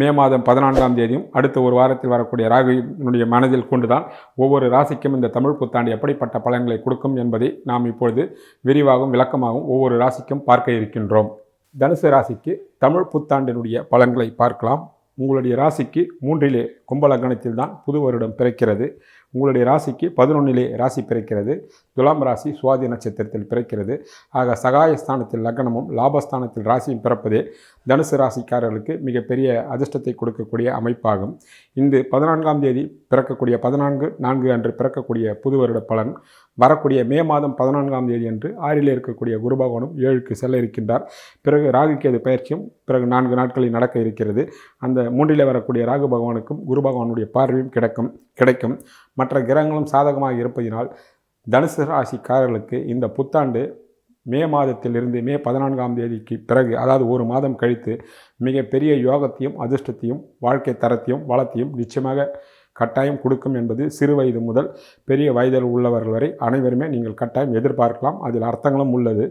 மே மாதம் பதினான்காம் தேதியும் அடுத்த ஒரு வாரத்தில் வரக்கூடிய ராகுனுடைய மனதில் கொண்டுதான் ஒவ்வொரு ராசிக்கும் இந்த தமிழ் புத்தாண்டு எப்படிப்பட்ட பலன்களை கொடுக்கும் என்பதை நாம் இப்பொழுது விரிவாகவும் விளக்கமாகவும் ஒவ்வொரு ராசிக்கும் பார்க்க இருக்கின்றோம். தனுசு ராசிக்கு தமிழ் புத்தாண்டினுடைய பலன்களை பார்க்கலாம். உங்களுடைய ராசிக்கு மூன்றிலே கும்பலக்கணத்தில் தான் புது வருடம் பிறக்கிறது. உங்களுடைய ராசிக்கு பதினொன்னிலே ராசி பிறக்கிறது. துலாம் ராசி சுவாதி நட்சத்திரத்தில் பிறக்கிறது. ஆக சகாயஸ்தானத்தில் லக்னமும் லாபஸ்தானத்தில் ராசியும் பிறப்பதே தனுசு ராசிக்காரர்களுக்கு மிகப்பெரிய அதிர்ஷ்டத்தை கொடுக்கக்கூடிய அமைப்பாகும். இந்த பதினான்காம் தேதி பிறக்கக்கூடிய பதினான்கு நான்கு அன்று பிறக்கக்கூடிய புது வருட பலன். வரக்கூடிய மே மாதம் பதினான்காம் தேதி அன்று ஆறிலே இருக்கக்கூடிய குருபகவனும் ஏழுக்கு செல்ல இருக்கின்றார். பிறகு ராகுக்கேது பயிற்சியும் பிறகு நான்கு நாட்களில் நடக்க இருக்கிறது. அந்த மூன்றிலே வரக்கூடிய ராகு பகவானுக்கும் குரு பகவானுடைய பார்வையும் கிடைக்கும் கிடைக்கும். மற்ற கிரகங்களும் சாதகமாக இருப்பதினால் தனுசு ராசிக்காரர்களுக்கு இந்த புத்தாண்டு மே மாதத்திலிருந்து மே பதினான்காம் தேதிக்கு பிறகு அதாவது ஒரு மாதம் கழித்து மிகப்பெரிய யோகத்தையும் அதிர்ஷ்டத்தையும் வாழ்க்கை தரத்தையும் வளத்தையும் நிச்சயமாக கட்டாயம் கொடுக்கும் என்பது சிறு வயது முதல் பெரிய வயதில் உள்ளவர்கள் வரை அனைவருமே நீங்கள் கட்டாயம் எதிர்பார்க்கலாம். அதில் அர்த்தங்களும் உள்ளது.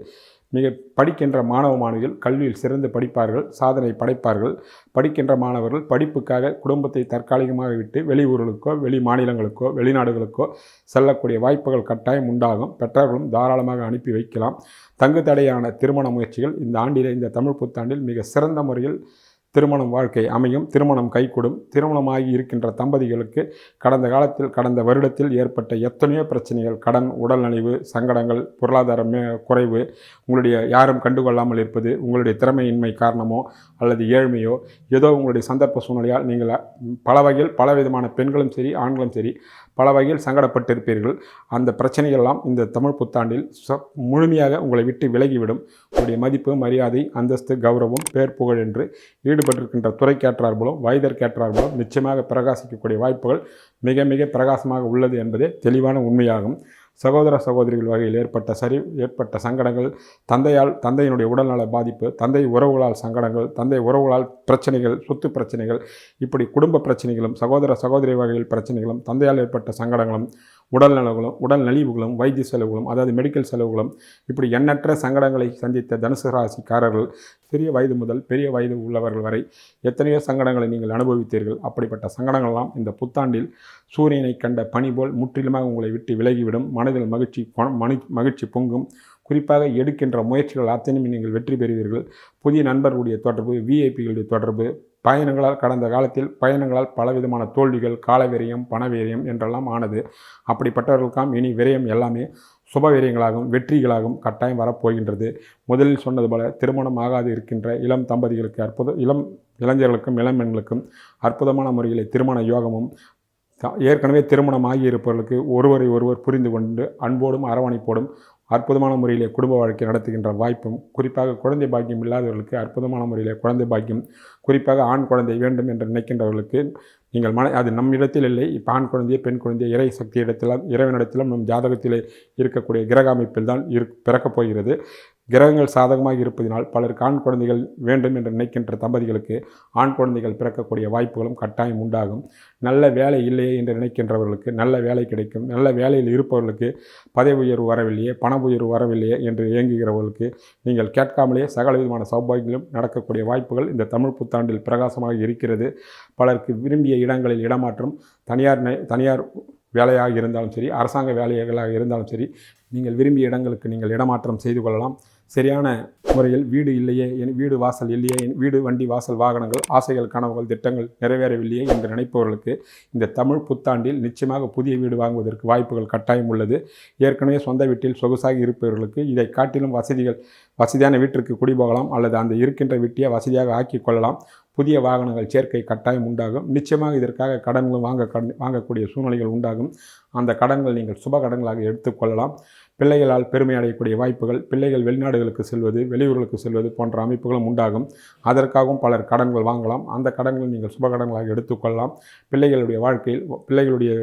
மிக படிக்கின்ற மாணவ மாணவிகள் கல்வியில் சிறந்து படிப்பார்கள் சாதனை படைப்பார்கள். படிக்கின்ற மாணவர்கள் படிப்புக்காக குடும்பத்தை தற்காலிகமாக விட்டு வெளியூர்களுக்கோ வெளி மாநிலங்களுக்கோ வெளிநாடுகளுக்கோ செல்லக்கூடிய வாய்ப்புகள் கட்டாயம் உண்டாகும். பெற்றோர்களும் தாராளமாக அனுப்பி வைக்கலாம். தங்கு தடையான திருமண முயற்சிகள் இந்த ஆண்டிலே இந்த தமிழ் புத்தாண்டில் மிக சிறந்த முறையில் திருமணம் வாழ்க்கை அமையும் திருமணம் கைகூடும். திருமணமாகி இருக்கின்ற தம்பதிகளுக்கு கடந்த காலத்தில் கடந்த வருடத்தில் ஏற்பட்ட எத்தனையோ பிரச்சனைகள் கடன் உடல்நலிவு சங்கடங்கள் பொருளாதார மே குறைவு உங்களுடைய யாரும் கண்டுகொள்ளாமல் இருப்பது உங்களுடைய திறமையின்மை காரணமோ அல்லது ஏழ்மையோ ஏதோ உங்களுடைய சந்தர்ப்ப சூழ்நிலையால் நீங்கள் பல வகையில் பல விதமான பெண்களும் சரி ஆண்களும் சரி பல வகையில் சங்கடப்பட்டிருப்பீர்கள். அந்த பிரச்சனைகள்லாம் இந்த தமிழ் புத்தாண்டில் ச முழுமையாக உங்களை விட்டு விலகிவிடும். உங்களுடைய மதிப்பு மரியாதை அந்தஸ்து கௌரவம் பேர் புகழ் என்று ஈடுபட்டிருக்கின்ற துறைக்கேற்றார் போலும் வயதிற்கேற்றார் போலும் நிச்சயமாக பிரகாசிக்கக்கூடிய வாய்ப்புகள் மிக மிக பிரகாசமாக உள்ளது என்பதே தெளிவான உண்மையாகும். சகோதர சகோதரிகள் வகையில் ஏற்பட்ட சரி ஏற்பட்ட சங்கடங்கள் தந்தையால் தந்தையினுடைய உடல்நல பாதிப்பு தந்தை உறவுகளால் சங்கடங்கள் தந்தை உறவுகளால் பிரச்சனைகள் சொத்து பிரச்சனைகள் இப்படி குடும்ப பிரச்சனைகளும் சகோதர சகோதரி வகையில் பிரச்சனைகளும் தந்தையால் ஏற்பட்ட சங்கடங்களும் உடல் நலவுகளும் உடல் நலிவுகளும் வைத்திய செலவுகளும் அதாவது மெடிக்கல் செலவுகளும் இப்படி எண்ணற்ற சங்கடங்களை சந்தித்த தனுசு ராசிக்காரர்கள் சிறிய வயது முதல் பெரிய வயது உள்ளவர்கள் வரை எத்தனையோ சங்கடங்களை நீங்கள் அனுபவித்தீர்கள். அப்படிப்பட்ட சங்கடங்களெல்லாம் இந்த புத்தாண்டில் சூரியனை கண்ட பனி போல் முற்றிலுமாக உங்களை விட்டு விலகிவிடும். மனதில் மகிழ்ச்சி மகிழ்ச்சி பொங்கும். குறிப்பாக எடுக்கின்ற முயற்சிகள் அத்தனையும் நீங்கள் வெற்றி பெறுவீர்கள். புதிய நண்பர்களுடைய தொடர்பு விஐபிகளுடைய தொடர்பு பயணங்களால் கடந்த காலத்தில் பயணங்களால் பலவிதமான தோல்விகள் கால விரயம் பண விரயம் என்றெல்லாம் ஆனது. அப்படிப்பட்டவர்களுக்காம் இனி விரயம் எல்லாமே சுபவீரியங்களாகவும் வெற்றிகளாகவும் கட்டாயம் வரப்போகின்றது. முதலில் சொன்னது போல திருமணம் ஆகாது இருக்கின்ற இளம் தம்பதிகளுக்கு அற்புத இளம் இளைஞர்களுக்கும் இளம்பெண்களுக்கும் அற்புதமான முறையில் திருமண யோகமும் த- ஏற்கனவே திருமணம் ஆகியிருப்பவர்களுக்கு ஒருவரை ஒருவர் புரிந்து கொண்டு அன்போடும் அரவணைப்போடும் அற்புதமான முறையிலே குடும்ப வாழ்க்கை நடத்துகின்ற வாய்ப்பும் குறிப்பாக குழந்தை பாக்கியம் இல்லாதவர்களுக்கு அற்புதமான முறையில் குழந்தை பாக்கியம் குறிப்பாக ஆண் குழந்தை வேண்டும் என்று நினைக்கின்றவர்களுக்கு நீங்கள் மன அது நம் இடத்தில் இல்லை. இப்போ ஆண் குழந்தையே பெண் குழந்தையே இறை சக்தி இடத்திலும் இறைவனிடத்திலும் நம் ஜாதகத்திலே இருக்கக்கூடிய கிரக அமைப்பில் தான் இரு பிறக்கப் போகிறது. கிரகங்கள் சாதகமாக இருப்பதினால் பலருக்கு ஆண் குழந்தைகள் வேண்டும் என்று நினைக்கின்ற தம்பதிகளுக்கு ஆண் குழந்தைகள் பிறக்கக்கூடிய வாய்ப்புகளும் கட்டாயம் உண்டாகும். நல்ல வேலை இல்லையே என்று நினைக்கின்றவர்களுக்கு நல்ல வேலை கிடைக்கும். நல்ல வேலையில் இருப்பவர்களுக்கு பதவி உயர்வு வரவில்லையே பண உயர்வு வரவில்லையே என்று இயங்குகிறவர்களுக்கு நீங்கள் கேட்காமலே சகல விதமான சௌபாகியங்களும் நடக்கக்கூடிய வாய்ப்புகள் இந்த தமிழ் புத்தாண்டில் பிரகாசமாக இருக்கிறது. பலருக்கு விரும்பிய இடங்களில் இடமாற்றம் தனியார் தனியார் வேலையாக இருந்தாலும் சரி அரசாங்க வேலைகளாக இருந்தாலும் சரி நீங்கள் விரும்பிய இடங்களுக்கு நீங்கள் இடமாற்றம் செய்து கொள்ளலாம். சரியான முறையில் வீடு இல்லையே என் வீடு வாசல் இல்லையே என் வீடு வண்டி வாசல் வாகனங்கள் ஆசைகள் கனவுகள் திட்டங்கள் நிறைவேறவில்லையே என்று நினைப்பவர்களுக்கு இந்த தமிழ் புத்தாண்டில் நிச்சயமாக புதிய வீடு வாங்குவதற்கு வாய்ப்புகள் கட்டாயம் உள்ளது. ஏற்கனவே சொந்த வீட்டில் சொகுசாக இருப்பவர்களுக்கு இதை காட்டிலும் வசதிகள் வசதியான வீட்டிற்கு குடிபோகலாம் அல்லது அந்த இருக்கின்ற வீட்டையே வசதியாக ஆக்கி கொள்ளலாம். புதிய வாகனங்கள் சேர்க்கை கட்டாயம் உண்டாகும். நிச்சயமாக இதற்காக கடன்களும் வாங்க கடன் வாங்கக்கூடிய சூழ்நிலைகள் உண்டாகும். அந்த கடன்கள் நீங்கள் சுப கடன்களாக எடுத்துக்கொள்ளலாம் பிள்ளைகளால் பெருமை அடையக்கூடிய வாய்ப்புகள் பிள்ளைகள் வெளிநாடுகளுக்கு செல்வது வெளியூர்களுக்கு செல்வது போன்ற அமைப்புகளும் உண்டாகும். அதற்காகவும் பலர் கடன்கள் வாங்கலாம். அந்த கடன்கள் நீங்கள் சுப கடன்களாக எடுத்துக்கொள்ளலாம். பிள்ளைகளுடைய வாழ்க்கையில் பிள்ளைகளுடைய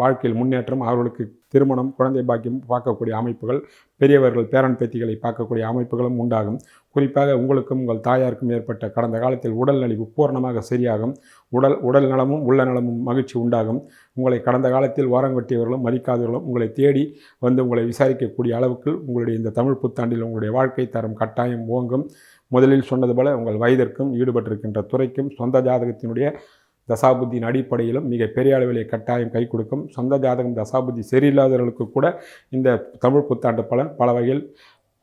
வாழ்க்கையில் முன்னேற்றம் அவர்களுக்கு திருமணம் குழந்தை பாக்கியம் பார்க்கக்கூடிய அமைப்புகள் பெரியவர்கள் பேரன் பேத்திகளை பார்க்கக்கூடிய அமைப்புகளும் உண்டாகும். குறிப்பாக உங்களுக்கும் உங்கள் தாயாருக்கும் ஏற்பட்ட கடந்த காலத்தில் உடல் நலிவு பூர்ணமாக சரியாகும். உடல் உடல் நலமும் உள்ள நலமும் மகிழ்ச்சி உண்டாகும். உங்களை கடந்த காலத்தில் ஓரங்கட்டியவர்களும் மதிக்காதவர்களும் உங்களை தேடி வந்து உங்களை விசாரிக்கக்கூடிய அளவுக்கு உங்களுடைய இந்த தமிழ் புத்தாண்டில் உங்களுடைய வாழ்க்கை தரம் கட்டாயம் ஓங்கும். முதலில் சொன்னது போல உங்கள் வயதிற்கும் ஈடுபட்டிருக்கின்ற துறைக்கும் சொந்த ஜாதகத்தினுடைய தசாபுத்தியின் அடிப்படையிலும் மிக பெரிய அளவிலே கட்டாயம் கை கொடுக்கும். சொந்த ஜாதகம் தசாபுத்தி சரியில்லாதவர்களுக்கு கூட இந்த தமிழ் புத்தாண்டு பலன் பல வகையில்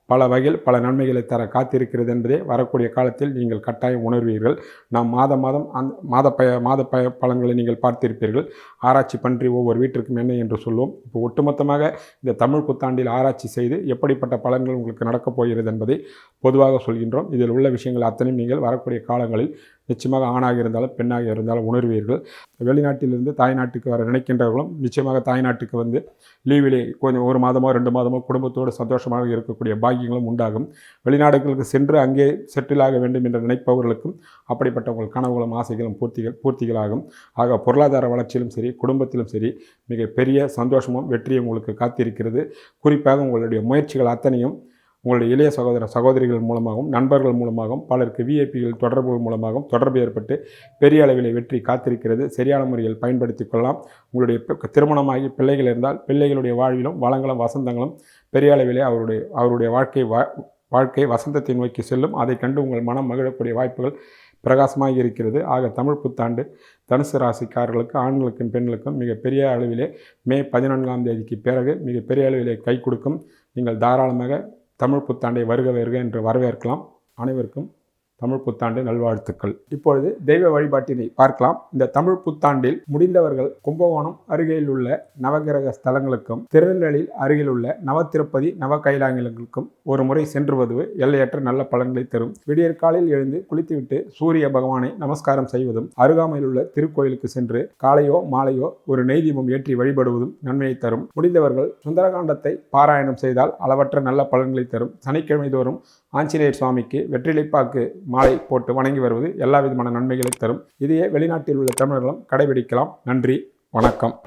பல வகையில் பல நன்மைகளை தர காத்திருக்கிறது என்பதை வரக்கூடிய காலத்தில் நீங்கள் கட்டாயம் உணர்வீர்கள். நாம் மாதம் மாதம் அந்த மாத பய மாத பய பலன்களை நீங்கள் பார்த்திருப்பீர்கள். ஆராய்ச்சி பன்றி ஒவ்வொரு வீட்டிற்கும் என்ன என்று சொல்லுவோம் இப்போ ஒட்டுமொத்தமாக இந்த தமிழ் புத்தாண்டில் ஆராய்ச்சி செய்து எப்படிப்பட்ட பலன்கள் உங்களுக்கு நடக்கப் போகிறது என்பதை பொதுவாக சொல்கின்றோம். இதில் உள்ள விஷயங்கள் அத்தனையும் நீங்கள் வரக்கூடிய காலங்களில் நிச்சயமாக ஆணாக இருந்தாலும் பெண்ணாக இருந்தாலும் உணர்வீர்கள். வெளிநாட்டிலிருந்து தாய்நாட்டுக்கு வர நினைக்கின்றவர்களும் நிச்சயமாக தாய்நாட்டுக்கு வந்து லீவிலே கொஞ்சம் ஒரு மாதமோ ரெண்டு மாதமோ குடும்பத்தோடு சந்தோஷமாக இருக்கக்கூடிய பாக்கியங்களும் உண்டாகும். வெளிநாடுகளுக்கு சென்று அங்கே செட்டில் ஆக வேண்டும் என்று நினைப்பவர்களுக்கும் அப்படிப்பட்ட உங்கள் கனவுகளும் ஆசைகளும் பூர்த்திகள் பூர்த்திகளாகும். ஆக பொருளாதார வளர்ச்சியிலும் சரி குடும்பத்திலும் சரி மிக பெரிய சந்தோஷமும் வெற்றியும் உங்களுக்கு காத்திருக்கிறது. குறிப்பாக உங்களுடைய முயற்சிகள் அத்தனையும் உங்களுடைய இளைய சகோதர சகோதரிகள் மூலமாகவும் நண்பர்கள் மூலமாகவும் பலருக்கு விஐபிகள் தொடர்புகள் மூலமாகவும் தொடர்பு ஏற்பட்டு பெரிய அளவில் வெற்றி காத்திருக்கிறது. சரியான முறையில் பயன்படுத்தி கொள்ளலாம். உங்களுடைய திருமணமாகி பிள்ளைகள் இருந்தால் பிள்ளைகளுடைய வாழ்விலும் வளங்களும் வசந்தங்களும் பெரிய அளவிலே அவருடைய அவருடைய வாழ்க்கை வா வாழ்க்கை வசந்தத்தை நோக்கி செல்லும். அதை கண்டு உங்கள் மனம் மகிழக்கூடிய வாய்ப்புகள் பிரகாசமாக இருக்கிறது. ஆக தமிழ் புத்தாண்டு தனுசு ராசிக்காரர்களுக்கு ஆண்களுக்கும் பெண்களுக்கும் மிகப்பெரிய அளவிலே மே பதினான்காம் தேதிக்கு பிறகு மிகப்பெரிய அளவிலே கை கொடுக்கும். நீங்கள் தாராளமாக தமிழ் புத்தாண்டை வருக வருக என்று வரவேற்கலாம். அனைவருக்கும் தமிழ் புத்தாண்டு நல்வாழ்த்துக்கள். இப்பொழுது தெய்வ வழிபாட்டினை பார்க்கலாம். இந்த தமிழ் புத்தாண்டில் முடிந்தவர்கள் கும்பகோணம் அருகில் உள்ள நவகிரக ஸ்தலங்களுக்கும் திருநெல்வேலியில் அருகில் உள்ள நவத்திருப்பதி நவ கைலாயங்களுக்கும் ஒரு முறை சென்று வருவது எல்லையற்ற நல்ல பலன்களை தரும். விடியற்காலில் எழுந்து குளித்துவிட்டு சூரிய பகவானை நமஸ்காரம் செய்வதும் அருகாமையில் உள்ள திருக்கோயிலுக்கு சென்று காலையோ மாலையோ ஒரு நெய் தீபம் ஏற்றி வழிபடுவதும் நன்மையை தரும். முடிந்தவர்கள் சுந்தரகாண்டத்தை பாராயணம் செய்தால் அளவற்ற நல்ல பலன்களை தரும். சனிக்கிழமை தோறும் ஆஞ்சநேயர் சுவாமிக்கு வெற்றிலைப்பாக்கு மாலை போட்டு வணங்கி வருவது எல்லா விதமான நன்மைகளை தரும். இதையே வெளிநாட்டில் உள்ள தமிழர்களும் கடைபிடிக்கலாம். நன்றி. வணக்கம்.